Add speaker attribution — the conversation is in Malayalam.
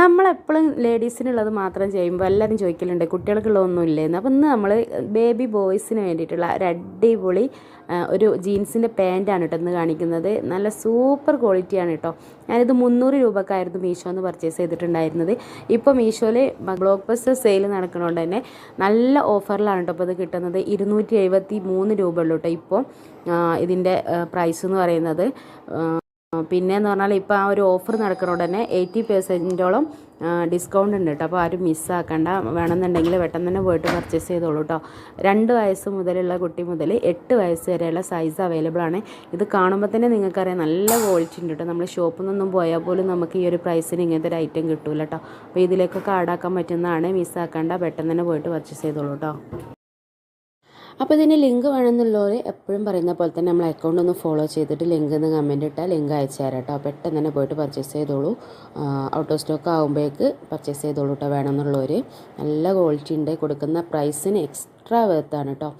Speaker 1: നമ്മളെപ്പോഴും ലേഡീസിനുള്ളത് മാത്രം ചെയ്യുമ്പോൾ എല്ലാവരും ചോദിക്കലുണ്ട് കുട്ടികൾക്കുള്ളതൊന്നും ഇല്ലേന്ന് അപ്പോൾ ഇന്ന് നമ്മൾ ബേബി ബോയ്സിന് വേണ്ടിയിട്ടുള്ള ഒരു അടിപൊളി ഒരു ജീൻസിന്റെ പാന്റാണ് കേട്ടോ ഇന്ന് കാണിക്കുന്നത്. നല്ല സൂപ്പർ ക്വാളിറ്റിയാണ് കേട്ടോ. ഞാനിത് മുന്നൂറ് രൂപക്കായിരുന്നു മീഷോ എന്ന് പർച്ചേസ് ചെയ്തിട്ടുണ്ടായിരുന്നത്. ഇപ്പോൾ മീഷോയിൽ ബ്ലോക്ക് ബസ്റ്റർ സെയിൽ നടക്കുന്നതുകൊണ്ട് തന്നെ നല്ല ഓഫറിലാണ് കേട്ടോ അപ്പോൾ ഇത് കിട്ടുന്നത്. ഇരുന്നൂറ്റി എഴുപത്തി മൂന്ന് രൂപ ഉള്ളൂ കേട്ടോ ഇപ്പോൾ ഇതിന്റെ പ്രൈസ് എന്ന് പറയുന്നത്. പിന്നെ എന്ന് പറഞ്ഞാൽ ഇപ്പോൾ ആ ഒരു ഓഫർ നടക്കുന്ന ഉടനെ എയ്റ്റി പെർസെന്റോളം ഡിസ്കൗണ്ട് ഉണ്ട് കേട്ടോ അപ്പോൾ ആരും മിസ്സാക്കണ്ട വേണമെന്നുണ്ടെങ്കിൽ പെട്ടെന്ന് തന്നെ പോയിട്ട് പർച്ചേസ് ചെയ്തോളൂ കേട്ടോ രണ്ട് വയസ്സ് മുതലുള്ള കുട്ടി മുതൽ എട്ട് വയസ്സ് വരെയുള്ള സൈസ് അവൈലബിൾ ആണ്. ഇത് കാണുമ്പോൾ തന്നെ നിങ്ങൾക്കറിയാം നല്ല ക്വാളിറ്റി ഉണ്ട് കേട്ടോ നമ്മൾ ഷോപ്പിൽ നിന്നൊന്നും പോയാൽ പോലും നമുക്ക് ഈ ഒരു പ്രൈസിന് ഇങ്ങനത്തെ ഒരു ഐറ്റം കിട്ടൂല കേട്ടോ അപ്പോൾ ഇതിലേക്കൊക്കെ ആഡാക്കാൻ പറ്റുന്നതാണ്. മിസ്സാക്കണ്ട പെട്ടെന്ന് തന്നെ പോയിട്ട് പർച്ചേസ് ചെയ്തോളൂ കേട്ടോ അപ്പോൾ ഇതിന് ലിങ്ക് വേണമെന്നുള്ളവർ എപ്പോഴും പറയുന്ന പോലെ തന്നെ നമ്മൾ അക്കൗണ്ട് ഒന്ന് ഫോളോ ചെയ്തിട്ട് ലിങ്ക് എന്ന് കമന്റ് ഇട്ടാൽ ലിങ്ക് അയച്ചു തരാം കേട്ടോ. പെട്ടെന്ന് തന്നെ പോയിട്ട് പർച്ചേസ് ചെയ്തോളൂ. ഔട്ട് ഓഫ് സ്റ്റോക്ക് ആകുമ്പോഴേക്ക് പർച്ചേസ് ചെയ്തോളൂ കേട്ടോ വേണമെന്നുള്ളവർ നല്ല ക്വാളിറ്റി ഉണ്ട് കൊടുക്കുന്ന പ്രൈസിന് എക്സ്ട്രാ വേർത്താണ് കേട്ടോ